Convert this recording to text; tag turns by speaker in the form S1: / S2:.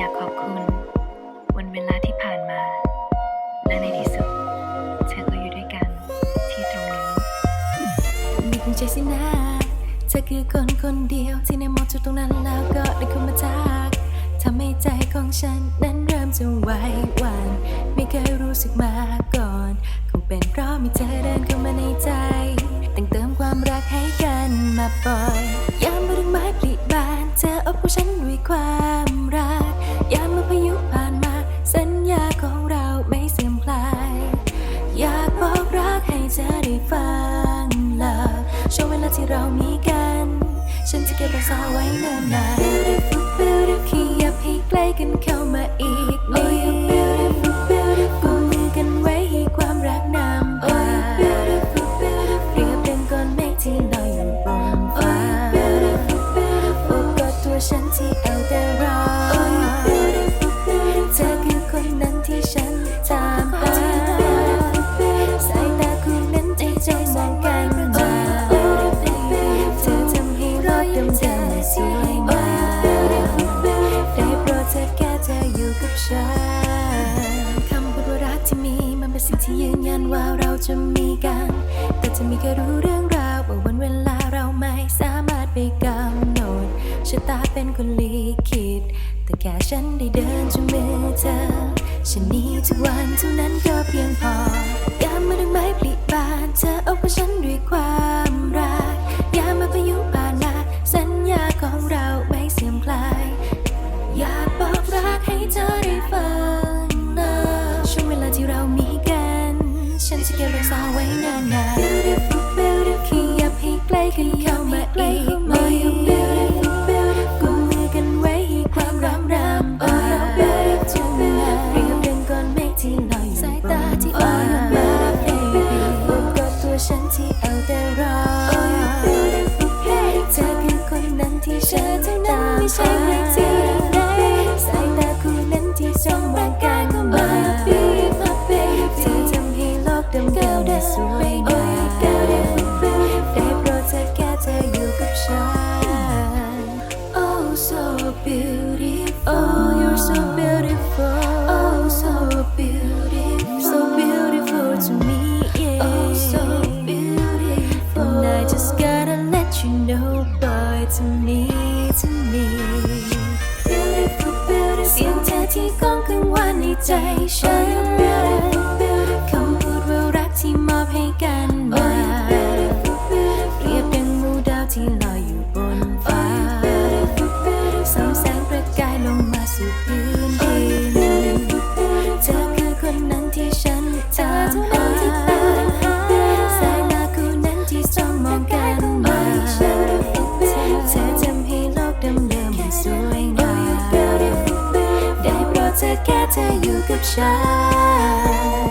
S1: อยากขอบคุณวันเวลาที่ผ่านมา และในที่สุดเธอก็อยู่ด้วยกันที่ตรงนี้มีกในใจสินาเธอคือคนคนเดียวที่ในมองจุดตรงนั้นแล้วก็ได้เข้ามาจักทำให้ใจของฉันนั้นเริ่มจะไหวหวั่นไม่เคยรู้สึกมาก่อน คงเป็นเพราะมีเธอเดินเข้ามาในใจ แต่งเติมความรักให้กันมาปล่อยยามเรื่งไม้ปลิบานเธออบผู้ฉันด้วยความ เธอได้ฟังล่ะช่วงเวลาที่เรามีกัน ฉันจะเก็บรักษาไว้นานๆ ที่ยืนยันว่าเราจะมีกัน แต่จะมีแค่รู้เรื่องราวว่าวันเวลาเราไม่สามารถไปกำหนดชะตาเป็นคนลิขิตแต่แค่ฉันได้เดินจูงมือเธอฉันนี้ทุกวันเท่านั้นก็เพียงพอ ล้กันเข้ to me, to me. Beautiful, beautiful เสียงเธอที่ก้องกังวานในใจฉัน Beautiful beautiful คำพูดว่ารักที่มอบให้กัน ธอแค่เธออยู่กับฉัน